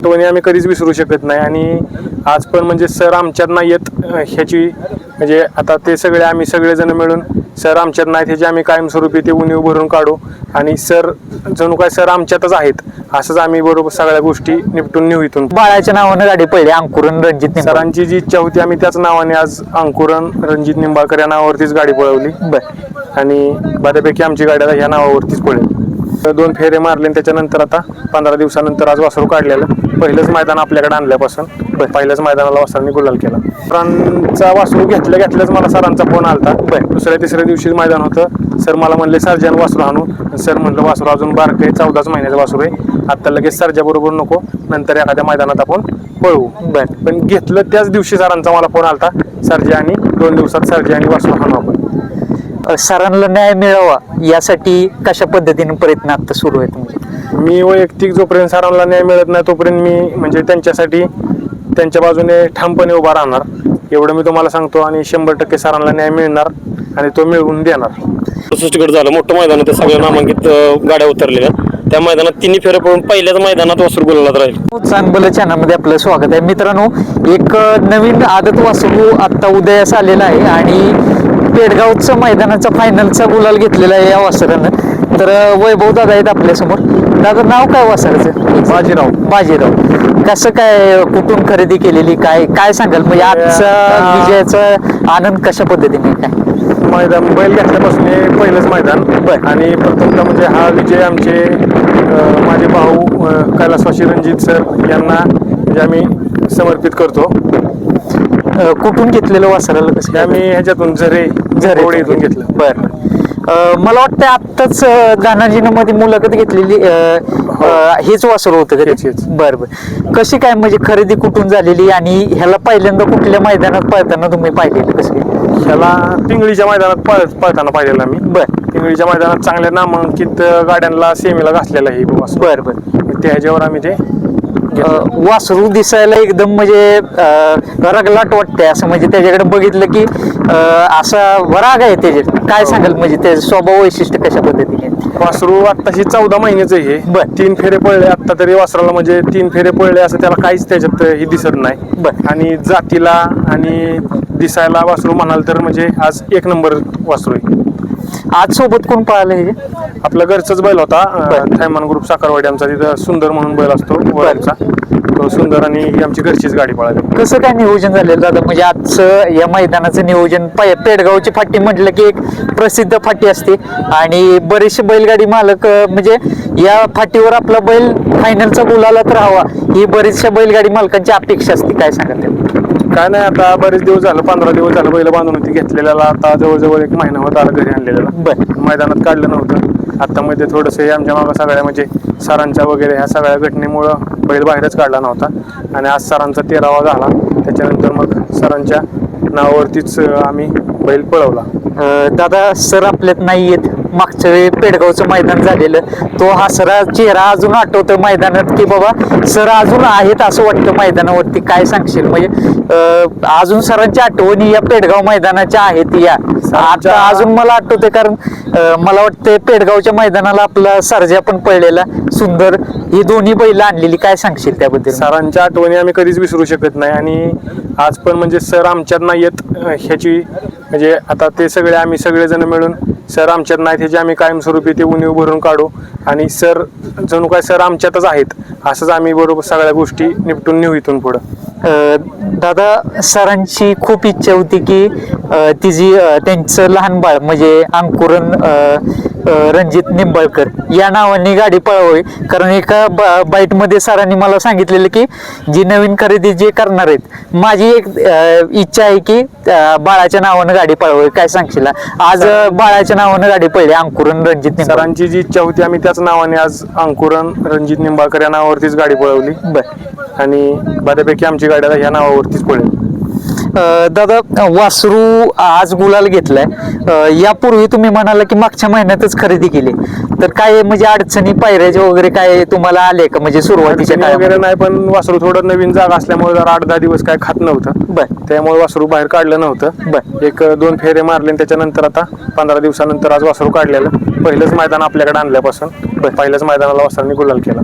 आठवणी आम्ही कधीच विसरू शकत नाही. आणि आज पण म्हणजे सर आमच्यात नाही येत ह्याची म्हणजे आता ते सगळे आम्ही सगळेजण मिळून सर आमच्यात नाहीत ह्याची आम्ही कायमस्वरूपी ते उणीव भरून काढू. आणि सर जणू काय सर आमच्यातच आहेत असंच आम्ही बरोबर सगळ्या गोष्टी निपटून नेऊ इथून. बाळाच्या नावानं गाडी पडली अंकुरन रणजित निंबाळकर. सरांची जी इच्छा होती आम्ही त्याच नावाने आज अंकुरन रणजित निंबाळकर या नावावरतीच गाडी पळवली. बर. आणि बऱ्यापैकी आमची गाडी आता ह्या नावावरतीच पळेल. दोन फेरे मारले आणि त्याच्यानंतर आता पंधरा दिवसानंतर आज वासरू काढलेलं. पहिलंच मैदान आपल्याकडे आणल्यापासून पहिल्याच मैदानाला वासरांनी गुलाल केला. सरांचा वासरू घेतल्या घेतल्याच मला सरांचा फोन आलता. दुसऱ्या तिसऱ्या दिवशी मैदान होतं. सर मला म्हणले सर्जन वासरू आणू. सर म्हणलं वासरू अजून बारक आहे चौदाच महिन्याचं वासरू आहे. आता लगेच सरच्या बरोबर नको नंतर एखाद्या मैदानात आपण पळवू बर पण घेतलं त्याच दिवशी सरांचा मला फोन आलता. सरजे आणि दोन दिवसात सरजे आणि वासरू आणू. सरांना न्याय मिळावा यासाठी कशा पद्धतीने प्रयत्न आता सुरू आहेत तुमचे मी वैयक्तिक जोपर्यंत सरांना न्याय मिळत नाही तोपर्यंत मी म्हणजे त्यांच्यासाठी त्यांच्या बाजूने ठामपणे उभा राहणार. एवढं मी तुम्हाला सांगतो आणि शंभर टक्के सरांना न्याय मिळणार आणि तो मिळवून देणार. सृष्टीकडे झालं मोठं मैदान होतं सगळ्या नामांकित गाड्या उतरलेल्या त्या मैदानात तिन्ही फेऱ्या पळून पहिल्याच मैदानात वासरू राहील. चांगलं चॅनलमध्ये आपलं स्वागत आहे. मित्रांनो एक नवीन आदत वासरू आता उदयास आलेला आहे आणि पेडगावचं मैदानाचा फायनलचा गुलाल घेतलेला आहे या वासरानं. तर वैभव दादा आहेत आपल्यासमोर दादा नाव काय वासराचं? बाजीराव. बाजीराव. कसं काय कुठून खरेदी केलेली? काय काय सांगाल? म्हणजे आजचा विजयाचा आनंद कशा पद्धतीने काय? मैदान बैल घेतल्यापासून हे पहिलंच मैदान. आणि प्रथमतः म्हणजे हा विजय आमचे माझे भाऊ अं, कैलासवासी रणजित सर यांना म्हणजे आम्ही समर्पित करतो. अ, कुठून घेतलेलं वासराला कसं काय? आम्ही ह्याच्यातून झरे झरे इथून घेतलं बर मला वाटतं आत्ताच गानाजीनं मध्ये मुलाखत घेतलेली अ, अ, हेच वासर होतं का ते? हेच, हेच. बर बर कशी काय म्हणजे खरेदी कुठून झालेली आणि ह्याला पहिल्यांदा कुठल्या मैदानात पळताना तुम्ही पाहिलेलं कसं काय? ह्याला पिंगळीच्या मैदानात पळ पळताना पाहिलेला मी बर पिंगळीच्या मैदानात चांगल्या नामांकित अं, गाड्यांना सेमीला घासलेला आहे वासरू. बर बर त्या ह्याच्यावर आम्ही ते अ, वासरू दिसायला एकदम म्हणजे रगलाट वाटते असं म्हणजे त्याच्याकडे बघितलं की असा राग आहे त्याच्यात काय सांगाल म्हणजे त्याचं स्वभाव वैशिष्ट्य कशा पद्धतीने? वासरू आत्ताशी चौदा महिन्याचं आहे हे बर. तीन फेरे पडले आता तरी वासराला म्हणजे तीन फेरे पडले असं त्याला काहीच त्याच्यात हे दिसत नाही बर. आणि जातीला आणि दिसायला वासरू म्हणाल तर म्हणजे आज एक नंबर वासरू आहे आज सोबत कोण पळालं हे? आपला घरचाच बैल होता. थैमान ग्रुप साखरवाडी आमचा तिथं सुंदर म्हणून बैल असतो तो सुंदर आणि ही आमची घरचीच गाडी पळाली. कसं काय नियोजन झालेलं दादा? म्हणजे आजचं या मैदानाचं नियोजन पै- पेडगावची फाटी म्हटलं की एक प्रसिद्ध फाटी असते. आणि बरेचसे बैलगाडी मालक अं, म्हणजे या फाटीवर आपला बैल फायनलचा गुलालात राहावा ही बरीचशा बैलगाडी मालकांची अपेक्षा असते. काय सांगा ते? काय नाही आता बरेच दिवस झालं पंधरा दिवस झालं बैल बांधून होती घेतलेल्याला. आता जवळजवळ एक महिना होता आला घरी आणलेला बर. मैदानात काढलं नव्हतं. आता मध्ये थोडंसं हे आमच्या मागं सगळ्या म्हणजे सरांच्या वगैरे ह्या सगळ्या घटनेमुळं बैल बाहेरच काढला नव्हता. आणि आज सरांचा तेरावा झाला. त्याच्यानंतर मग सरांच्या नावावरतीच आम्ही बैल पळवला. दादा सर आपल्यात नाही येत मागच्या वेळी पेडगावचं मैदान झालेलं. तो हा सरा चेहरा अजून आठवतो मैदानात की बाबा सर अजून आहेत असं वाटतं मैदानावरती. काय सांगशील? म्हणजे अजून सरांच्या आठवणी या पेडगाव मैदानाच्या आहेत या. आता अजून मला आठवते कारण मला वाटतं पेडगावच्या मैदानाला आपला सर्जा पण पडलेला सुंदर ही दोन्ही बैल आणलेली. काय सांगशील त्याबद्दल? सरांच्या आठवणी आम्ही कधीच विसरू शकत नाही. आणि आज पण म्हणजे सर आमच्यात नाही येत ह्याची म्हणजे आता ते सगळे आम्ही सगळेजण मिळून सर आमच्यात नाहीत ह्याची आम्ही कायमस्वरूपी ते उणीव भरून काढू. आणि सर जणू काय सर आमच्यातच आहेत असंच आम्ही बरोबर सगळ्या गोष्टी निपटून नेऊ इथून पुढं. दादा सरांची खूप इच्छा होती की तिची त्यांचं लहान बाळ म्हणजे अंकुरन रणजित निंबाळकर या नावाने गाडी पळवावी. कारण एका बाईट बाईटमध्ये सरांनी मला सांगितलेलं की जी नवीन खरेदी जे करणार आहेत माझी एक इच्छा आहे की बाळाच्या नावानं गाडी पळवावी काय सांगशील? आज बाळाच्या नावानं गाडी पळली अंकुरन रणजित निंबाळकर. सरांची जी इच्छा होती आम्ही त्याच नावाने आज अंकुरन रणजित निंबाळकर या नावावरतीच गाडी पळवली. बर. आणि बऱ्यापैकी आमची गाडी आता ह्या नावावरतीच पळेल. दादा वासरू आज गुलाल घेतलाय. यापूर्वी तुम्ही म्हणाला की मागच्या महिन्यातच खरेदी केली. तर काय म्हणजे अडचणी पायऱ्याच्या वगैरे काय तुम्हाला आले का? म्हणजे सुरुवातीच्या अडचणी वगैरे नाही पण वासरू थोडं नवीन जागा असल्यामुळे जरा आठ दहा दिवस काय खात नव्हतं. बर. त्यामुळे वासरू बाहेर काढलं नव्हतं. बर. एक दोन फेरे मारले आणि त्याच्यानंतर आता पंधरा दिवसानंतर आज वासरू काढलेलं. पहिलंच मैदान आपल्याकडे आणल्यापासून पहिल्याच मैदानाला वासरांनी गुलाल केला.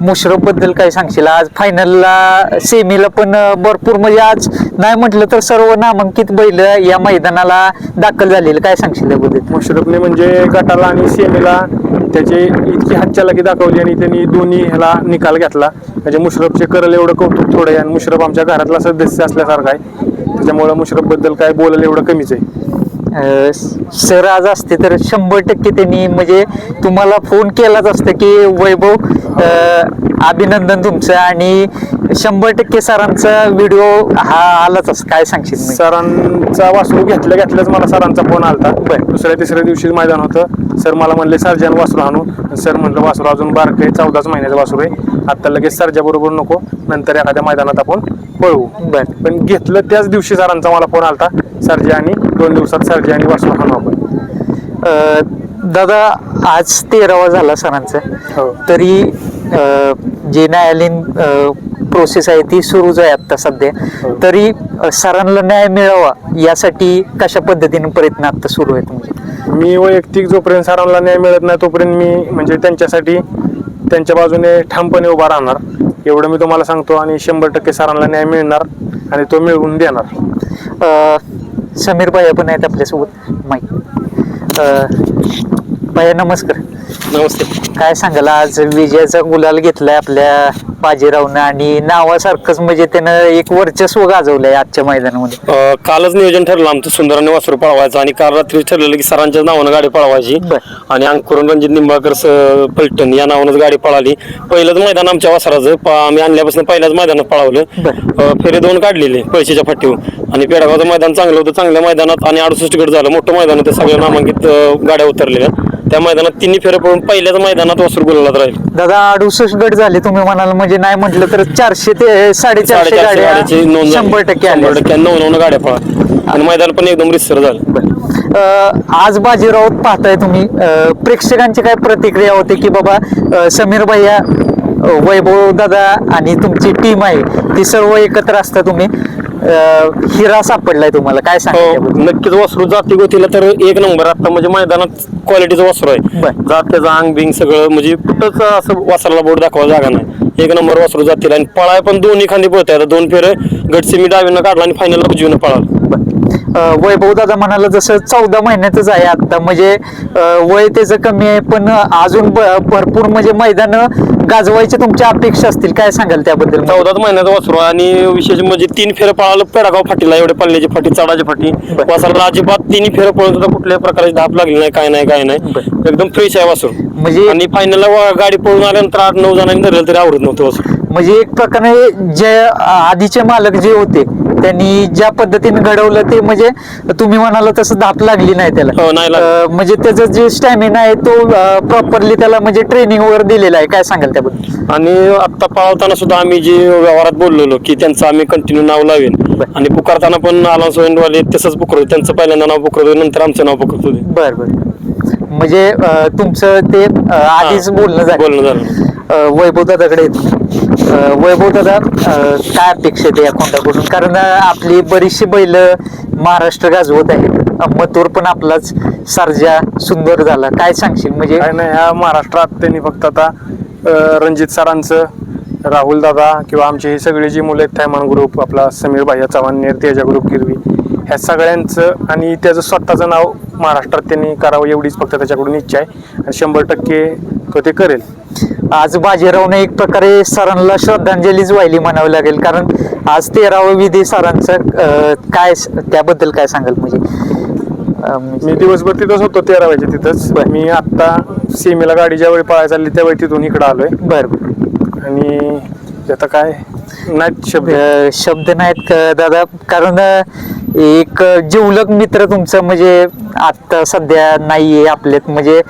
मुशरफबद्दल काय सांगशील? आज फायनलला सेमीला पण भरपूर म्हणजे आज नाही म्हटलं तर सर्व नामांकित बैल या मैदानाला दाखल झालेले. काय सांगशील त्याबद्दल मुशरफने म्हणजे गटाला आणि सेमीला त्याची इतकी हातचालाकी दाखवली आणि त्यांनी दोन्ही ह्याला निकाल घेतला. म्हणजे मुशरफचे करल एवढं कौतुक थोडं आहे आणि मुशरफ आमच्या घरातला सदस्य असल्यासारखा आहे. त्याच्यामुळं मुशरफबद्दल काय बोलायला एवढं कमीच आहे. सर आज असते तर शंभर टक्के त्यांनी म्हणजे तुम्हाला फोन केलाच असतं की वैभव अभिनंदन तुमचं आणि शंभर टक्के सरांचा व्हिडिओ हा आलाच असं काय सांगशील? सरांचा वासरू घेतल्या घेतल्याच मला सरांचा फोन आलता. दुसऱ्या तिसऱ्या दिवशी मैदान होतं. सर मला म्हणले सर्जन वासरू आणू. सर म्हणलं वासरू अजून बारक आहे चौदाच महिन्याचं वासरू आहे. आता लगेच सरच्या बरोबर नको नंतर एखाद्या मैदानात आपण पळवू बर. पण घेतलं त्याच दिवशी सरांचा मला फोन आलता सरजे आणि दोन दिवसात सरजे आणि वासरू आणू आपण. दादा आज तेरावा झाला सरांचा. हो. तरी अं, जे न्यायालयीन प्रोसेस आहे ती सुरूच आहे आता सध्या. हो. तरी अं, सरांना न्याय मिळावा यासाठी कशा पद्धतीने प्रयत्न आता सुरू आहेत म्हणजे? मी वैयक्तिक जोपर्यंत सरांना न्याय मिळत नाही तोपर्यंत मी म्हणजे त्यांच्यासाठी त्यांच्या बाजूने ठामपणे उभा राहणार. एवढं मी तुम्हाला सांगतो आणि शंभर टक्के सरांना न्याय मिळणार आणि तो मिळवून देणार. समीर भाई पण आहेत आपल्यासोबत. माहीत भैया नमस्कार. नमस्ते. काय सांगाल आज विजयाचा गुलाल घेतलाय आपल्या बाजीरावनं आणि नावासारखंच म्हणजे त्यानं एक वर्चस्व गाजवलंय आजच्या मैदानामध्ये. अं, कालच नियोजन ठरलं आमचं सुंदराने वासरू पळवायचं आणि काल रात्री ठरलेलं की सरांच्या नावानं गाडी पळवायची. बर. आणि अंकुरन रणजित निंबाळकर स- पलटण या नावानंच गाडी पळाली. पहिलंच मैदान आमच्या वासराचं प- आम्ही आणल्यापासून पहिल्याच मैदानात पळावलं. बर. अं, फेरे दोन काढलेले पैशाच्या फाटीवर. आणि पेडगावचं मैदान चांगलं होतं चांगल्या मैदानात आणि अडुसष्ट गट झालं. मोठं मैदान होतं सगळ्या नामांकित अं, गाड्या उतरलेल्या. त्या मैदानात तिन्ही फेरे पळून पहिल्याच मैदानात वासरू गुलालात राहील. दादा अडुसष्ट गट झाले तुम्ही म्हणाल म्हणजे नाही म्हटलं तर चारशे ते साडेचारशे साडेचारशे गाड्याची गाड्या नोंद. शंभर टक्के आल्या. शंभर टक्के नऊ नऊ गाड्या पळा. आणि मैदान पण एकदम रिसर झालं. अं, आज बाजीराव पाहताय तुम्ही. अं, प्रेक्षकांची काय प्रतिक्रिया होते की बाबा अं, समीर भैया अं, वैभव दादा आणि तुमची टीम आहे ती सर्व एकत्र असता तुम्ही. अं, हिरा सापडलाय तुम्हाला काय सांगा हो? नक्कीच वासरू जाती गोतीला तर एक नंबर आता म्हणजे मैदानात क्वालिटीचं वासरू आहे बर. जात त्याचं अंग बिंग सगळं म्हणजे कुठंच असं वासराला बोर्ड दाखवायला जागा नाही एक नंबर वासरू जातील आणि पळाय पण दोन्ही खांदी पळत आता दोन फेर गटसे मी डावीनं काढला आणि फायनलला उजवीनं पळाला. वैभव दादा म्हणाला जसं चौदा महिन्यातच आहे आता. म्हणजे वय त्याचं कमी आहे पण अजून भरपूर म्हणजे मैदान गाजवायचे तुमच्या अपेक्षा असतील. काय सांगाल त्याबद्दल? चौदाच महिन्याचा वासरू आणि विशेष म्हणजे तीन फेर पळालं पेडागाव फाटीला एवढे पल्ल्याची फाटी चढाची फाटी. वासराला अजिबात तिन्ही फेर पळून सुद्धा कुठल्याही प्रकारची धाप लागली नाही काय नाही काय नाही. एकदम फ्रेश आहे वासरू. म्हणजे आणि फायनलला गाडी पळून आल्यानंतर आठ नऊ जणांनी धरलं तरी आवडत नव्हतं म्हणजे एक प्रकारे जे आधीचे मालक जे होते त्यांनी ज्या पद्धतीने घडवलं ते म्हणजे तुम्ही म्हणाला तसं धाप लागली नाही त्याला. हो, नाही लागली. अं, म्हणजे त्याचं जे स्टॅमिना आहे तो प्रॉपरली त्याला म्हणजे ट्रेनिंग वगैरे दिलेला आहे. काय सांगाल त्याबद्दल? आणि आता पळवताना सुद्धा आम्ही जे व्यवहारात बोललेलो की त्यांचं आम्ही कंटिन्यू नाव लावेन. बर. आणि पुकारताना पण आला सोयंडवाले तसंच पुकारतो त्यांचं पहिल्यांदा नाव पुकारतो नंतर आमचं नाव पुकारतो ते. बर बर. म्हणजे अं, तुमचं ते अं, आधीच बोलणं झालं. बोलणं झालं. वैभव दादाकडे वैभव दादा काय अपेक्षा आहे या कोंडाकडून कारण आपली बरीचशी बैल महाराष्ट्र गाजवत आहेत. मथुर पण आपलाच सर्जा सुंदर झाला. काय सांगशील? म्हणजे काय नाही ह्या महाराष्ट्रात त्यांनी फक्त आता रणजित सरांचं राहुल दादा किंवा आमचे हे सगळे जी मुलं आहेत थैमान ग्रुप आपला समीर भाई चव्हाण नेर तेजा ग्रुप गिरवी ह्या सगळ्यांचं आणि त्याचं स्वतःचं नाव महाराष्ट्रात त्यांनी करावं एवढीच फक्त त्याच्याकडून इच्छा आहे. आणि शंभर टक्के तो ते करेल. आज बाजीरावने एक प्रकारे सरांना श्रद्धांजलीच वाहिली म्हणावी लागेल. कारण आज तेरावं विधी सरांचं काय त्याबद्दल काय सांगाल म्हणजे? म्हणजे- मी दिवसभर तिथंच होतो तेरा वाजे तिथंच. मी आत्ता सीमेला गाडी ज्यावेळी पळायला चालली त्यावेळी तिथून इकडं आलोय. बरं बरं. आता काय? नाहीत शब्द. शब्द नाहीत क- दादा? कारण एक जिवलग मित्र तुमचं म्हणजे आता सध्या नाहीये आपल्यात. म्हणजे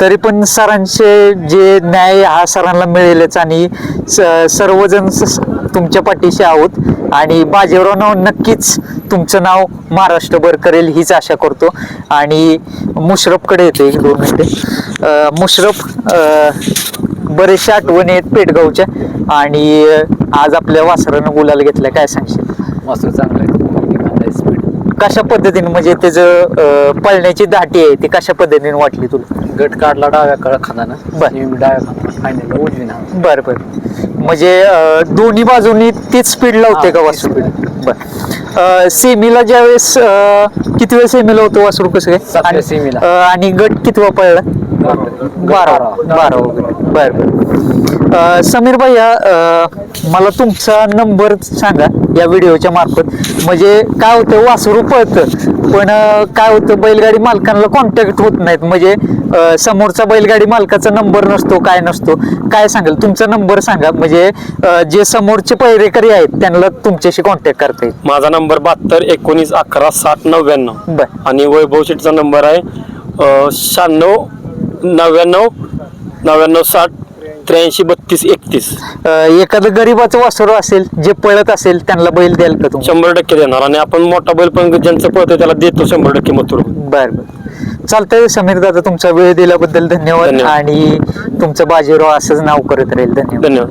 तरी पण सरांचे जे न्याय हा सरांना मिळेलच आणि स- सर्वजण स- तुमच्या पाठीशी आहोत. आणि बाजीराव नाव नक्कीच तुमचं नाव महाराष्ट्रभर करेल हीच आशा करतो. आणि मुशरफकडे येतो एक दोन मिनिटे. अं, मुशरफ अं, बरेचशा आठवणी आहेत पेटगावच्या. आणि आज आपल्या वासरानं गुलाल घेतल्या काय सांगशील? वासरू चांगलं आहे स्पीड कशा पद्धतीने म्हणजे त्याचं पळण्याची धाटी आहे ती कशा पद्धतीने वाटली तुला? गट काढला डाव्या कडा खानानं बर. डाव्या खाना फायनल उजवी ना बर बर. म्हणजे अं, दोन्ही बाजूनी तीच स्पीड लावते हा, का तीच वासरू? speed. बर. अं, सेमीला ज्यावेळेस अं, किती वेळ सेमीला होतो वासरू कसं काय? सातव्या आणि- सेमीला. अं, आणि गट कितवा पळला? बारा बारा. बारा वगैरे. बर बर. समीर भैया मला तुमचा नंबर सांगा या व्हिडिओच्या मार्फत. म्हणजे काय होतं वासरू पळतं पण काय होतं बैलगाडी मालकांना कॉन्टॅक्ट होत नाहीत. म्हणजे समोरचा बैलगाडी मालकाचा नंबर नसतो काय नसतो काय सांगाल? तुमचा नंबर सांगा. म्हणजे जे समोरचे पैरेकरी आहेत त्यांना तुमच्याशी कॉन्टॅक्ट करता येईल. माझा नंबर बहात्तर एकोणीस अकरा सात नव्याण्णव. बर. आणि वैभव शेठचा नंबर आहे शहाण्णव नव्याण्णव नव्याण्णव साठ त्र्याऐंशी बत्तीस एकतीस. अं, एखादं गरीबाचं वासरू असेल जे पळत असेल त्यांना बैल द्याल का तुम्ही? शंभर टक्के देणार आणि आपण मोठा बैल पण ज्यांचं पळतं त्याला देतो शंभर टक्के मथुर. बर बर. चालतंय समीर दादा तुमचा वेळ दिल्याबद्दल धन्यवाद धन्यवाद. आणि तुमचं बाजीराव असंच नाव करत राहील. धन्यवाद. धन्यवाद.